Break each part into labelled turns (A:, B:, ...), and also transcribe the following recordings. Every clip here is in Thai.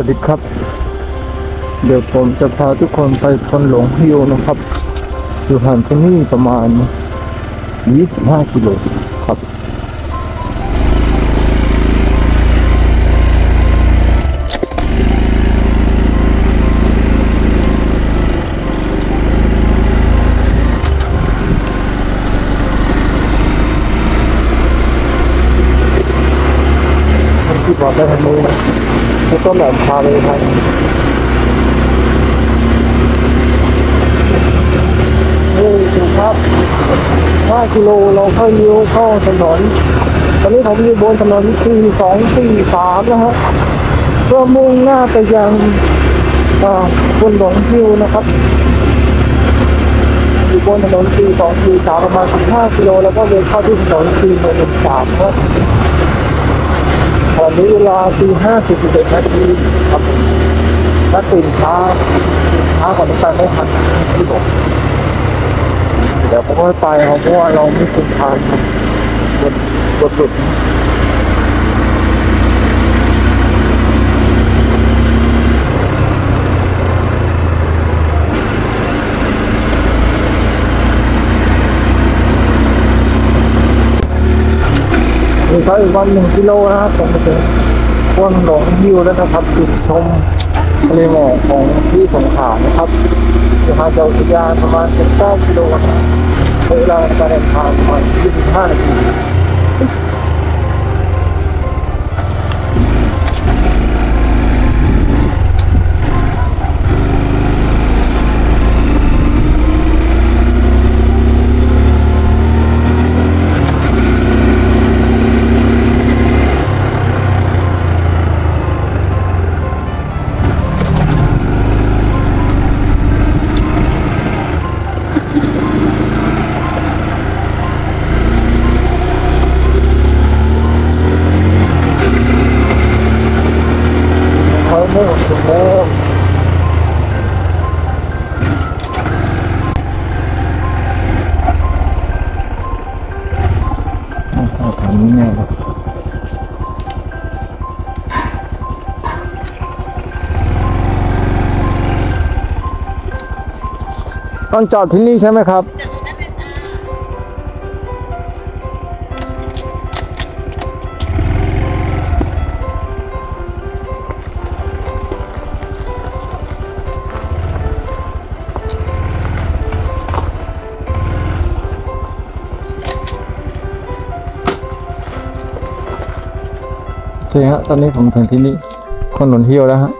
A: วัสดีครับ เดี๋ยวผมจะพาทุกคนไปคอนหลงฮิวนะครับ อยู่ห่างจากนี่ประมาณ 25 กิโลครับที่บอกได้ทันนี้นะ แล้วก็แบบพาไปทางนี่ดูครับ5กิโลเราเข้าเลี้ยวเข้าถนน ตอนนี้ผมอยู่บนถนน4 2 4 3นะฮะเพื่อมุ่งหน้าไปยังบนหลวงฮิวนะครับอยู่บนถนน4 2 4 3ประมาณ15กิโลแล้วก็เลี้ยวเข้าที่ถนน4 1 3ครับ อนนี้เวลาตีห้าสิบเอ็ดนาทีครับถ้าตื่นช้าช้ากว่านี้ไปไม่ทันที่อนเดี๋ยวผมก็ไปครับเพราะว่าเราไม่คุ้นทางครับบนบนสุด นี่ก็อีกวันหนึ่งกิโลนะครับผมจะถึงพวงหลงยิวแล้วนะครับจุดชมทะเลหมอกของที่สงขลานะครับอยู่ห่างจากอุทยานประมาณ19กิโลนะครับเวลาการเดินทางประมาณ25นาที เอาถามนี้แน่ครับต้องจอดที่นี่ใช่ไหมครับ ฮะ ตอนนี้ผมถึงที่นี่คนหนนเที่ยวแล้วฮะ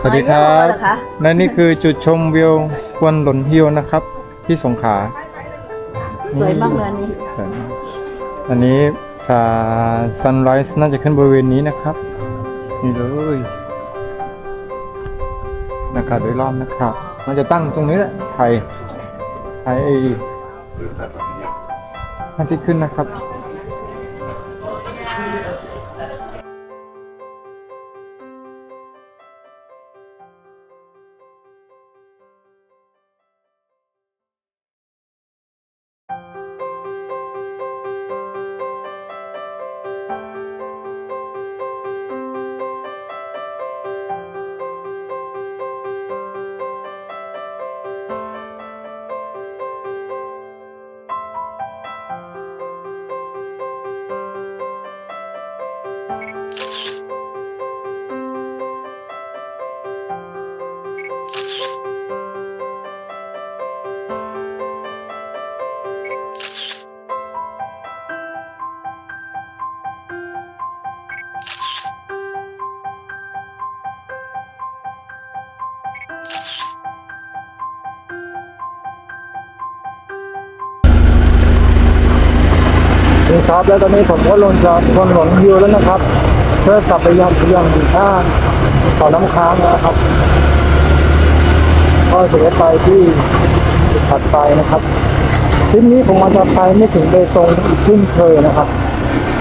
A: สวัสดีครับ
B: เหรอคะ
A: และนี่คือจุดชมวิวควนหลนฮิวนะครับ ที่สงขลา
B: สวยมากเลยอันนี้
A: สวยมากอันนี้สา sunrise น่าจะขึ้นบริเวณนี้นะครับ นี่เลยอากาศโดยรอบนะครับ มันจะตั้งตรงนี้แหละไทยไทยไอ้ท่านที่ขึ้นนะครับ นี่ครับแล้วตอนนี้ผมก็ลงจากบนหลนฮิวแล้วนะครับ เพื่อกลับไปยังยังดีท่าต่อน้ำค้างนะครับก็จะได้ไปที่จุดถัดไปนะครับทริปนี้ผมมาจะไปไม่ถึงเบตงอีกขึ้นเคยนะครับ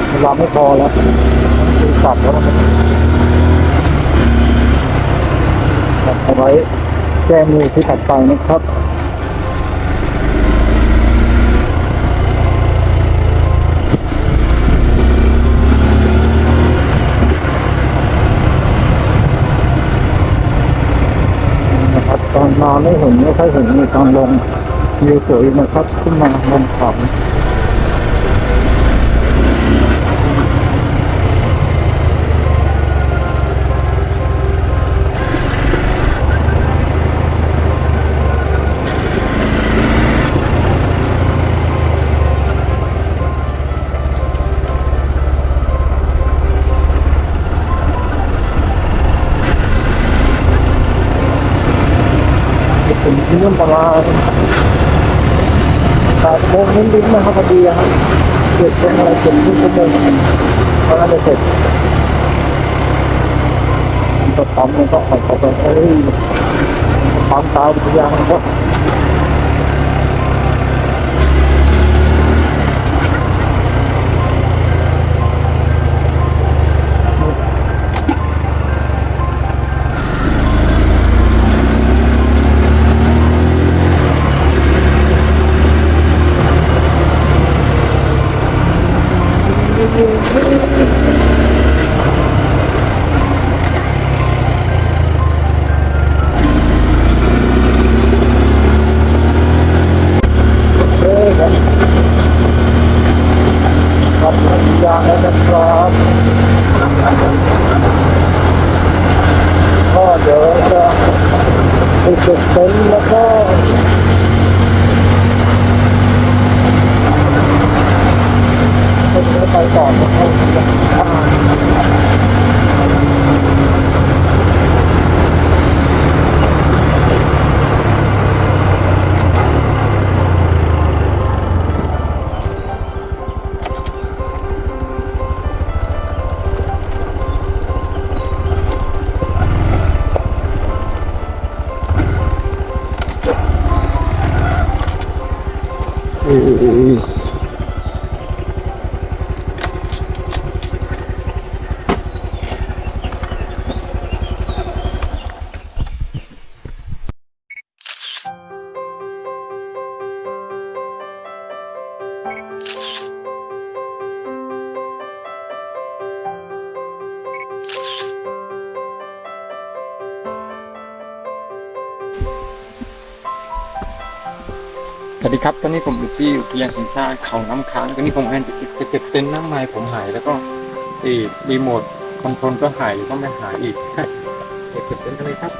A: เวลาไม่พอแล้วคือกลับแล้วนะครับเอาไว้แจ้มือที่ถัดไปนะครับ มาไม่เห็นไม่ค่อยเห็นมีทางลงมีสวยนะครับขึ้นมาบนเขา ถึงที่นู่นประมาณแปดโมงนิดนิดนะครับพอดีครับเกิดเป็นอะไรเกิดครึ่งชั่วโมงก็น่าจะเสร็จตัวปั๊มมันก็ออกไปเฮ้ยปั๊มตาวิทยามันก็ วัสดีครับ ตอนนี้ผมอยู่ที่อุทยานแห่งชาติเขาน้ำค้างตอนนี้ผมกำลังจะเก็บจะเก็บเต็นท์น้ำไม้ผมหายแล้วก็อีรีโมทคอนโทรลก็หายก็ไม่หายอีกเดี๋ยวเก็บเต็นท์กันเลยครับ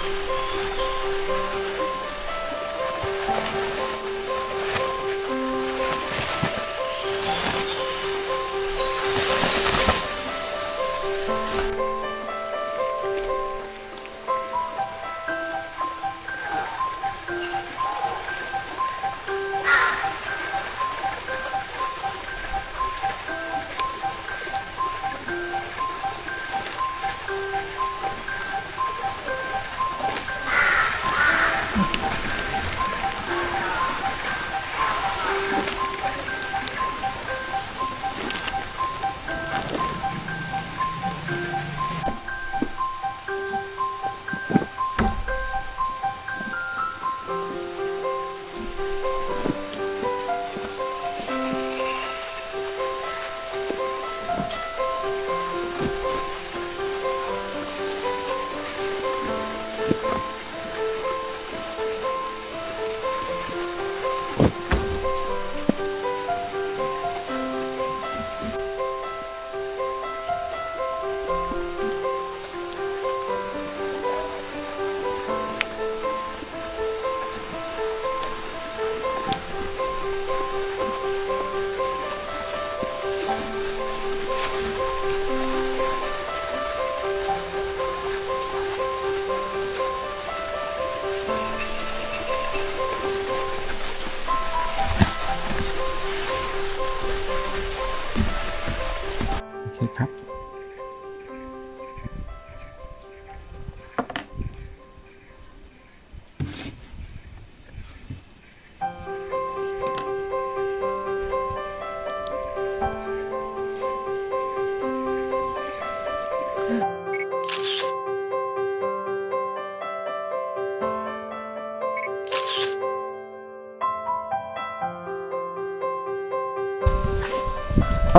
A: Thank you.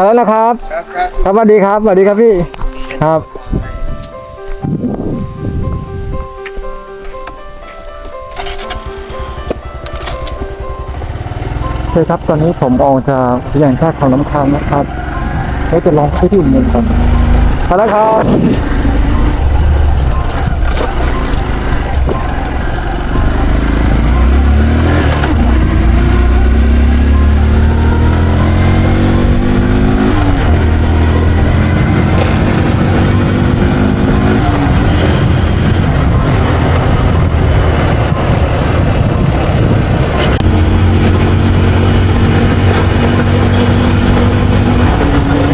A: มาแล้วนะครับ
C: ครับครับ
A: ครับสวัสดีครับสวัสดีครับพี่ ครับ โอเคครับตอนนี้ผมออกจากอุทยานแห่งชาติเขาน้ำค้างนะครับแล้วจะลองไปที่อุโมงค์กันมาแล้วครับ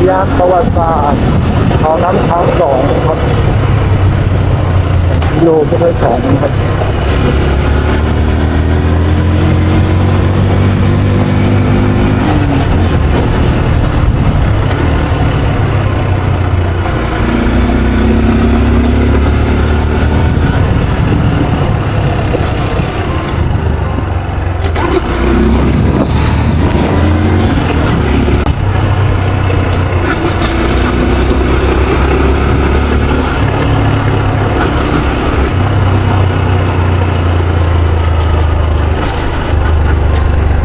A: ยานประวัติศาสตร์เขาน้ำค้างสองนะครับกิโลก็ได้สองนะครับ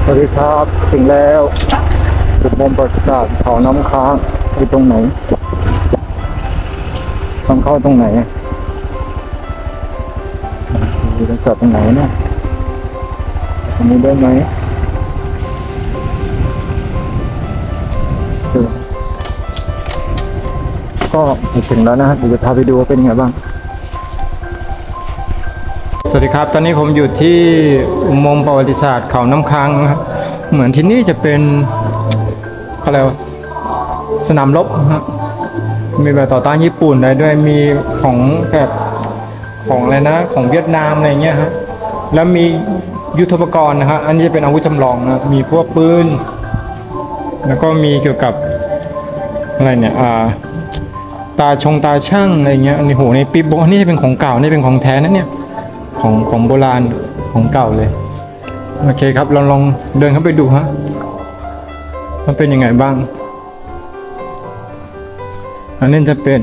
A: สวัส ดีครับถึงแล้วอุโมประวัติศาสตร์เขาน้ำค้างอยู่ตรงไหนต้องเข้าตรงไหนดูจะจอดตรงไหนเนี่ยตรงนี้ได้ไหมก็ถึงแล้วนะฮะเดี๋ยวจะพาไปดูว่าเป็นยังไงบ้าง สวัสดีครับ ตอนนี้ผมอยู่ที่อุโมงค์ประวัติศาสตร์เขาน้ำค้างครับ เหมือนที่นี่จะเป็นอะไรวะสนามรบนะครับมีแบบต่อต้านญี่ปุ่นอะไรด้วยมีของแบบของอะไรนะ ของเวียดนามอะไรเงี้ยฮะแล้วมียุทโธปกรณ์นะครับอันนี้จะเป็นอาวุธจำลองนะมีพวกปืนแล้วก็มีเกี่ยวกับอะไรเนี่ยอ่าตาชงตาช่างอะไรเงี้ยอันนี้โหในปีโบนี่เป็นของเก่านี่เป็นของแท้นะเนี่ย ของของโบราณของเก่าเลย โอเคครับเราลองเดินเข้าไปดูฮะมันเป็นยังไงบ้าง อันนี้จะเป็น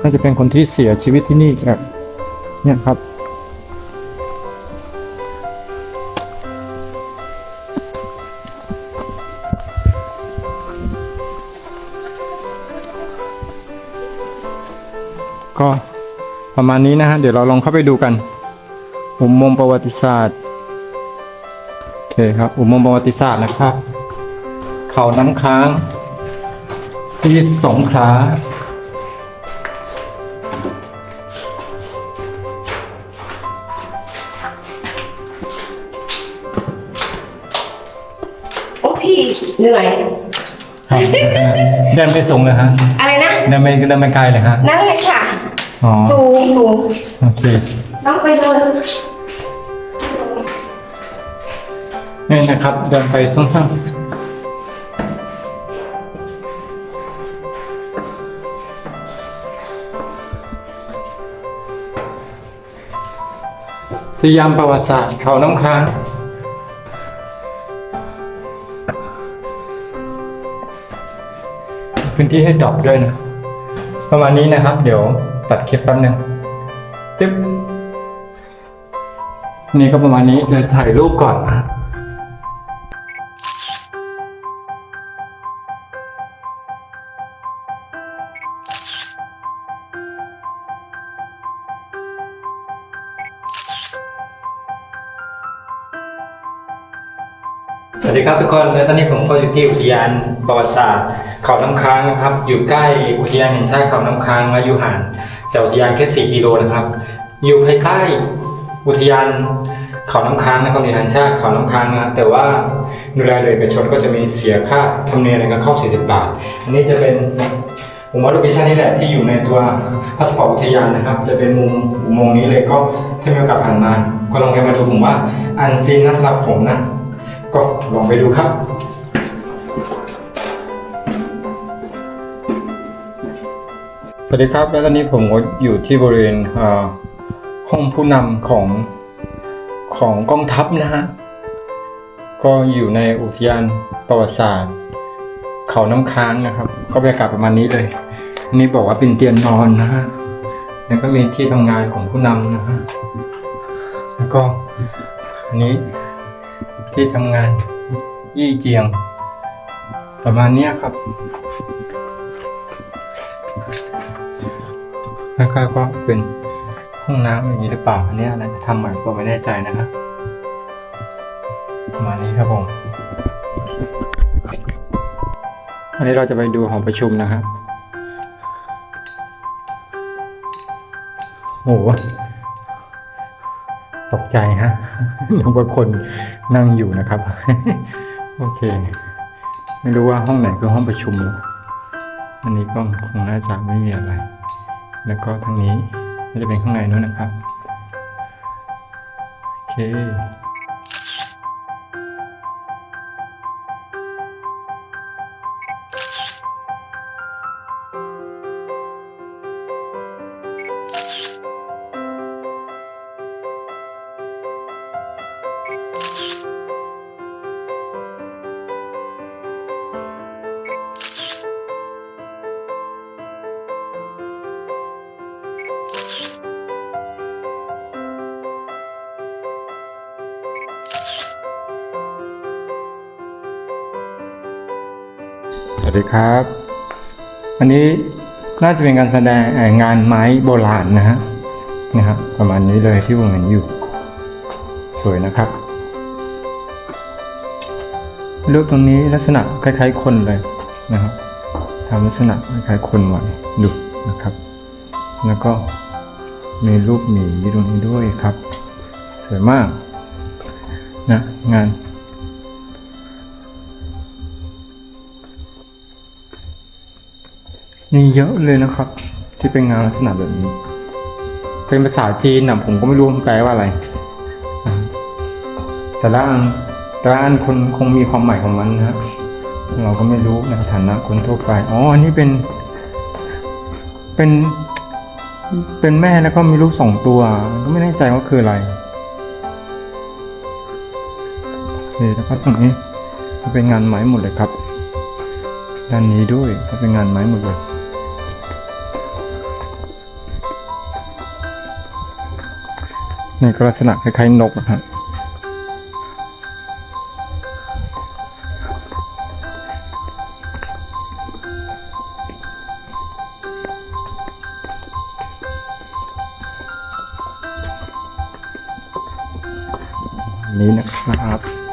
A: น่าจะเป็นคนที่เสียชีวิตที่นี่ครับ เนี่ยครับ ก็ ประมาณนี้นะฮะ เดี๋ยวเราลองเข้าไปดูกันอุโมงค์ประวัติศาสตร์โอเคครับอุโมงค์ประวัติศาสตร์นะครับ เขาน้ำค้าง ที่สงขลา
D: โอ้พี่เหนื่อย
A: เดินไปส่งเลยฮะ
D: อะไรนะ
A: เดินไปเดินไปไกลเลยฮะ
D: นั่นแหละค่ะ
A: อ๋อ
D: สูงสูง
A: โอเค
D: ต้องไปเลย
A: นี่นะครับ เดินไปสั้นๆที่ยามประวัติศาสตร์เขาน้ำค้างพื้นที่ให้ดรอปด้วยนะ ประมาณนี้นะครับ เดี๋ยว ตัดคลิปแป๊บหนึงตึ๊บนี่ก็ประมาณนี้เดี๋ยวถ่ายรูปก่อนนะสวัสดีครับทุกคนและตอนนี้ผมก็อยู่ที่อุทยานประวัติศาสตร์เขาน้ำค้างนะครับ อยู่ใกล้อุทยานแห่งชาติเขาน้ำค้างและอยู่ห่าง จากอุทยานแค่ 4 กิโลนะครับ อยู่ภายใต้อุทยานเขาน้ำค้างนะครับอุทานแห่งชาติเขาน้ำค้างนะแต่ว่าดูแลโดยเอกชนก็จะมีเสียค่าธรรมเนียมในการเข้า 40 บาท อันนี้จะเป็นผมว่าโลเคชั่นนี้แหละที่อยู่ในตัวพาสปอร์ตอุทยานนะครับ จะเป็นมุมอุโมงค์นี้เลยก็ถ้ามีโอกาสผ่านมาก็ลองไปมาดูผมว่าอันซีนนะสำหรับผมนะ ก็ลองไปดูครับ สวัสดีครับ แล้วตอนนี้ผมก็อยู่ที่บริเวณห้องผู้นำของของกองทัพนะฮะ ก็อยู่ในอุทยานประวัติศาสตร์ เขาน้ำค้างนะครับ ก็บรรยากาศประมาณนี้เลย นี่บอกว่าเป็นเตียงนอนนะฮะ แล้วก็มีที่ทำงานของผู้นำนะฮะ แล้วก็อันนี้ที่ทำงานยี่เจียง ประมาณนี้ครับ แล้วก็ก็เป็นห้องน้ำอย่างนี้หรือเปล่าอันเนี้ยนะทำใหม่ก็ไม่แน่ใจนะครับมานี้ครับผมอันนี้เราจะไปดูหอประชุมนะครับโอ้โหตกใจฮะนึกว่าคนนั่งอยู่นะครับ โอเค ไม่รู้ว่าห้องไหนคือห้องประชุมนะอั อันนี้ก็คงน่าจะไม่มีอะไร แล้วก็ทางนี้ก็จะเป็นข้างในนู้นนะครับ โอเค ครับ อันนี้น่าจะเป็นการแสดงงานไม้โบราณนะฮะนะครับประมาณนี้เลยที่ผมเห็นอยู่ สวยนะครับรูปตรงนี้ลักษณะคล้ายๆคนเลยนะครับทำลักษณะคล้ายๆคนไว้ดูนะครับ แล้วก็มีรูปหมีอยู่ตรงนี้ด้วยครับ สวยมากนะงาน นี่เยอะเลยนะครับ ที่เป็นงานลักษณะแบบนี้ เป็นภาษาจีนนะผมก็ไม่รู้มันแปลว่าอะไร แต่ละอันแต่ละอันคนคงมีความหมายของมันนะเราก็ไม่รู้ในฐานะคนทั่วไปอ๋ออันนี้เป็น เป็น เป็นแม่แล้วก็มีลูกสองตัว ก็ไม่แน่ใจว่าคืออะไรนี่แล้วก็ตรงนี้ก็เป็นงานไม้หมดเลยครับ ด้านนี้ด้วยก็เป็นงานไม้หมดเลย นี่ก็ลักษณะคล้ายๆนกนะฮะอับนี้นะครับ